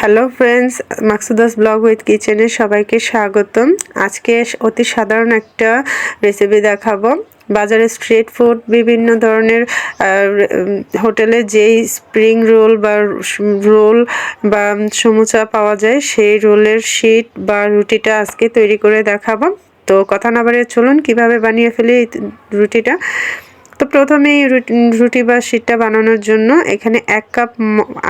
Hello friends Maksudas blog with কিচেনে সবাইকে স্বাগতম। আজকে অতি সাধারণ একটা রেসিপি দেখাবো। বাজারে স্ট্রিট ফুড বিভিন্ন ধরনের হোটেলে যেই স্প্রিং রোল বা রোল বা সমুচা পাওয়া যায়, সেই রোলের শিট বা রুটিটা আজকে তৈরি করে দেখাবো। তো কথা না বাড়িয়ে চলুন, কীভাবে বানিয়ে ফেলি রুটিটা? তো প্রথমেই রুটি বা শিটটা বানানোর জন্য এখানে এক কাপ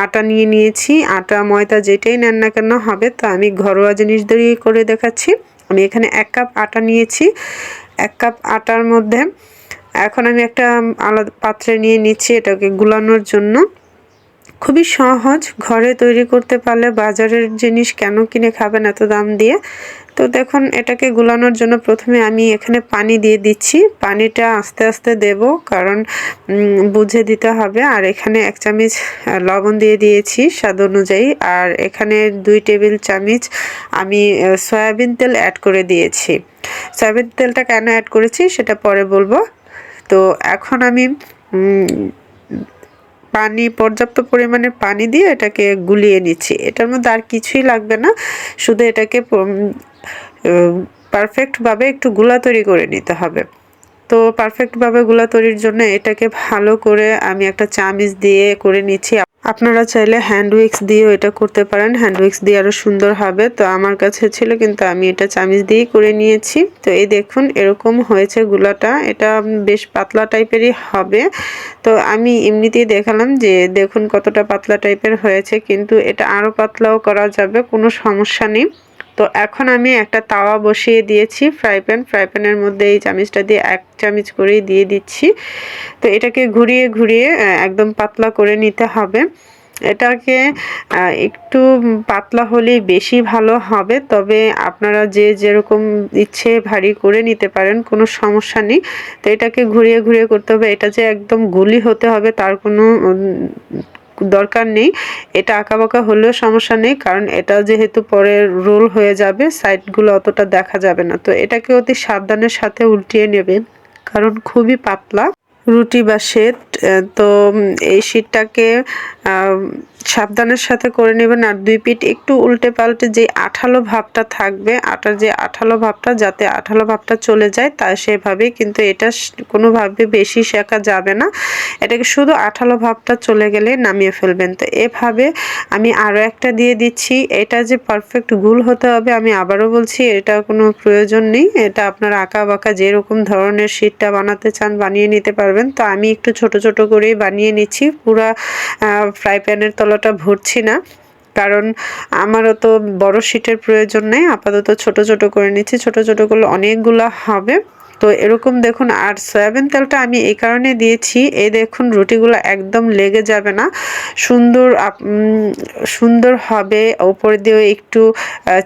আটা নিয়ে নিয়েছি। আটা, ময়দা যেটাই নেন না কেন হবে, তো আমি ঘরোয়া জিনিস দিয়ে করে দেখাচ্ছি। আমি এখানে এক কাপ আটা নিয়েছি। এক কাপ আটার মধ্যে এখন আমি একটা আলাদা পাত্রে নিয়ে নিচ্ছি এটাকে গুলানোর জন্য। খুবই সহজ ঘরে তৈরি করতে পারলে বাজারের জিনিস কেন কিনে খাবেন এত দাম দিয়ে? তো দেখুন, এটাকে গুলানোর জন্য প্রথমে আমি এখানে পানি দিয়ে দিচ্ছি। পানিটা আস্তে আস্তে দেব, কারণ বুঝে দিতে হবে। আর এখানে এক চামচ লবণ দিয়ে দিয়েছি স্বাদ অনুযায়ী। আর এখানে দুই টেবিল চামচ আমি সয়াবিন তেল অ্যাড করে দিয়েছি। সয়াবিন তেলটা কেন অ্যাড করেছি সেটা পরে বলব। তো এখন আমি পানি, পর্যাপ্ত পরিমাণে পানি দিয়ে এটাকে গুলিয়ে নিচ্ছি। এটার মধ্যে আর কিছুই লাগবে না। শুধু এটাকে পারফেক্টভাবে একটু গুলা তৈরি করে নিতে হবে। তো পারফেক্টভাবে গুলা তৈরির জন্য এটাকে ভালো করে আমি একটা চামিচ দিয়ে করে নিচ্ছি। আপনারা চাইলে হ্যান্ড উইক্স দিয়েও এটা করতে পারেন। হ্যান্ড উইক্স দিয়ে আরও সুন্দর হবে। তো আমার কাছে ছিল, কিন্তু আমি এটা চামিচ দিয়েই করে নিয়েছি। তো এই দেখুন, এরকম হয়েছে গুলাটা। এটা বেশ পাতলা টাইপেরই হবে। তো আমি এমনিতেই দেখালাম যে, দেখুন কতটা পাতলা টাইপের হয়েছে, কিন্তু এটা আরও পাতলাও করা যাবে, কোনো সমস্যা নেই। তো এখন আমি একটা তাওয়া বসিয়ে দিয়েছি ফ্রাই প্যান ফ্রাই প্যানের মধ্যে এই চামিচটা দিয়ে এক চামিচ করেই দিয়ে দিচ্ছি। তো এটাকে ঘুরিয়ে ঘুরিয়ে একদম পাতলা করে নিতে হবে। এটাকে একটু পাতলা হলেই বেশি ভালো হবে, তবে আপনারা যে যেরকম ইচ্ছে ভারী করে নিতে পারেন, কোনো সমস্যা নেই। তো এটাকে ঘুরিয়ে ঘুরিয়ে করতে হবে, এটা যে একদম গুলি হতে হবে, তার কোনো দরকার নেই। এটা আঁকাবাঁকা হলেও সমস্যা নেই, কারণ এটা যেহেতু পরে রোল হয়ে যাবে, সাইডগুলো অতটা দেখা যাবে না। তো এটাকে অতি সাবধানের সাথে উল্টিয়ে নেবে, কারণ খুবই পাতলা। রুটি বা শেট তো এই শীতটাকে সাবধানের সাথে করে নেবেন। আর দুই পিঠ একটু উল্টে পাল্টে যে আঠালো ভাবটা থাকবে, আটার যে আঠালো ভাবটা, যাতে আঠালো ভাবটা চলে যায়, তা সেভাবেই কিন্তু এটা কোনোভাবে বেশি শেখা যাবে না। এটাকে শুধু আঠালো ভাবটা চলে গেলে নামিয়ে ফেলবেন। তো এভাবে আমি আরও একটা দিয়ে দিচ্ছি। এটা যে পারফেক্ট গুল হতে হবে, আমি আবারও বলছি, এটা কোনো প্রয়োজন নেই। এটা আপনার আঁকা বাঁকা যেরকম ধরনের শীতটা বানাতে চান, বানিয়ে নিতে পারবেন। তো আমি একটু ছোট ছোট করেই বানিয়ে নিচ্ছি। পুরা ফ্রাই প্যানের তলাটা ভরছি না। কারণ আমারও তো বড় শিটের প্রয়োজন নেই। আপাতত ছোট ছোট করে নিচ্ছি। ছোট ছোট করলে অনেকগুলো হবে। তো এরকম দেখুন, আর সয়াবিন তেলটা আমি এই কারণে দিয়েছি। এই দেখুন, রুটিগুলো একদম লেগে যাবে না। সুন্দর সুন্দর হবে। ওপর দিয়েও একটু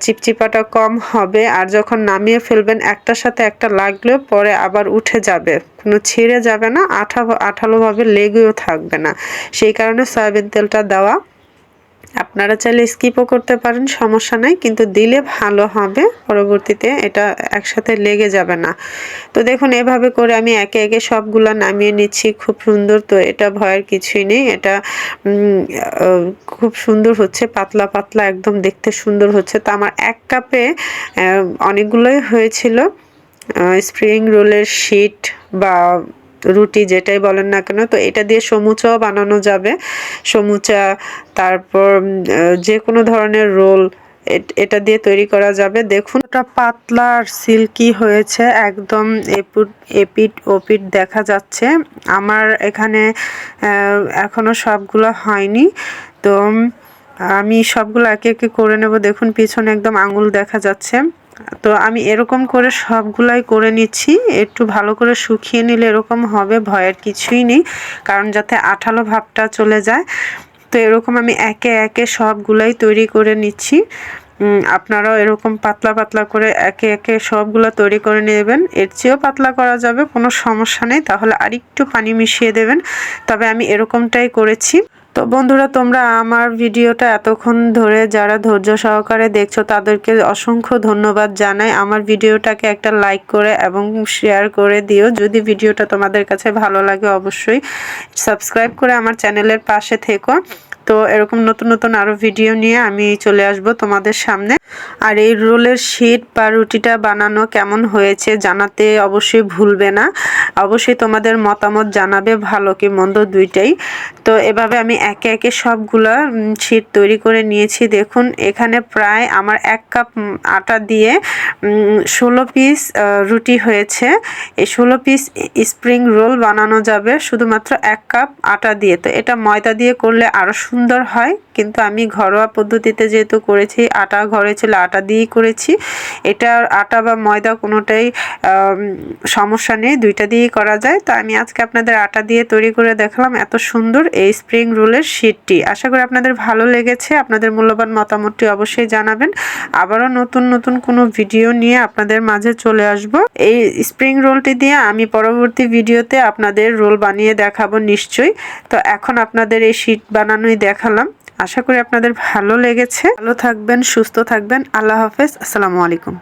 চিপচিপাটা কম হবে। আর যখন নামিয়ে ফেলবেন, একটার সাথে একটা লাগলেও পরে আবার উঠে যাবে। কোনো ছিঁড়ে যাবে না, আঠা, আঠালোভাবে লেগেও থাকবে না। সেই কারণে সয়াবিন তেলটা দেওয়া আপনারা চাইলে স্কিপও করতে পারেন, সমস্যা নাই, কিন্তু দিলে ভালো হবে, পরবর্তীতে এটা একসাথে লেগে যাবে না। তো দেখুন, এভাবে করে আমি একে একে সবগুলো নামিয়ে নিচ্ছি, খুব সুন্দর তো, এটা ভয়ের কিছুই নেই, এটা খুব সুন্দর হচ্ছে, পাতলা পাতলা, একদম দেখতে সুন্দর হচ্ছে। তো আমার এক কাপে অনেকগুলোই হয়েছিল স্প্রিং রোলের শিট বা রুটি যেটাই বলেন না কেন, তো এটা দিয়ে সমুচাও বানানো যাবে। সমুচা, তারপর যে কোনো ধরনের রোল এটা দিয়ে তৈরি করা যাবে। দেখুন ওটা পাতলা আর সিল্কি হয়েছে, একদম এপুট ওপিট দেখা যাচ্ছে। আমার এখানে এখনও সবগুলো হয়নি। তো আমি সবগুলো একে একে করে নেব। দেখুন, পিছনে একদম আঙুল দেখা যাচ্ছে। তো আমি এরকম করে সবগুলাই করে নিচ্ছি। একটু ভালো করে শুকিয়ে নিলে এরকম হবে, ভয়ের কিছুই নেই, কারণ যাতে আঠালো ভাবটা চলে যায়। তো এরকম আমি একে একে সবগুলাই তৈরি করে নিচ্ছি। আপনারাও এরকম পাতলা পাতলা করে একে একে সবগুলো তৈরি করে নেবেন। এর চেয়েও পাতলা করা যাবে, কোনো সমস্যা নেই। তাহলে আরেকটু পানি মিশিয়ে দেবেন। তবে আমি এরকমটাই করেছি। তো বন্ধুরা, তোমরা আমার ভিডিওটা এতক্ষণ ধরে যারা ধৈর্য সহকারে দেখছ, তাদেরকে অসংখ্য ধন্যবাদ জানাই। আমার ভিডিওটাকে একটা লাইক করে এবং শেয়ার করে দিও। যদি ভিডিওটা তোমাদের কাছে ভালো লাগে, অবশ্যই সাবস্ক্রাইব করে আমার চ্যানেলের পাশে থেকো। তো এরকম নতুন নতুন আরও ভিডিও নিয়ে আমি চলে আসব তোমাদের সামনে। আর এই রোলের শিট বা রুটিটা বানানো কেমন হয়েছে জানাতে অবশ্যই ভুলবে না। অবশ্যই তোমাদের মতামত জানাবে ভালো কি মন্দ দুইটাই। তো এভাবে আমি একে একে সবগুলা শিট তৈরি করে নিয়েছি। দেখুন, এখানে প্রায় আমার এক কাপ আটা দিয়ে ষোলো পিস রুটি হয়েছে। এই ষোলো পিস স্প্রিং রোল বানানো যাবে শুধুমাত্র এক কাপ আটা দিয়ে। তো এটা ময়দা দিয়ে করলে আরও সুন্দর হয়। কিন্তু আমি ঘরোয়া পদ্ধতিতে যেহেতু করেছি, আটা ঘরে ছিল, আটা দিয়েই করেছি। এটা আটা বা ময়দা কোনোটাই সমস্যা নেই, দুইটা দিয়েই করা যায়। তো আমি আজকে আপনাদের আটা দিয়ে তৈরি করে দেখালাম, এত সুন্দর এই স্প্রিং রোলের শিটটি আশা করি আপনাদের ভালো লেগেছে। আপনাদের মূল্যবান মতামতটি অবশ্যই জানাবেন। আবারও নতুন নতুন কোনো ভিডিও নিয়ে আপনাদের মাঝে চলে আসব। এই স্প্রিং রোলটি দিয়ে আমি পরবর্তী ভিডিওতে আপনাদের রোল বানিয়ে দেখাবো নিশ্চয়ই। তো এখন আপনাদের এই শিট বানানোই দেখালাম। আশা করি আপনাদের ভালো লেগেছে। ভালো থাকবেন, সুস্থ থাকবেন। আল্লাহ হাফেজ। আসসালামু আলাইকুম।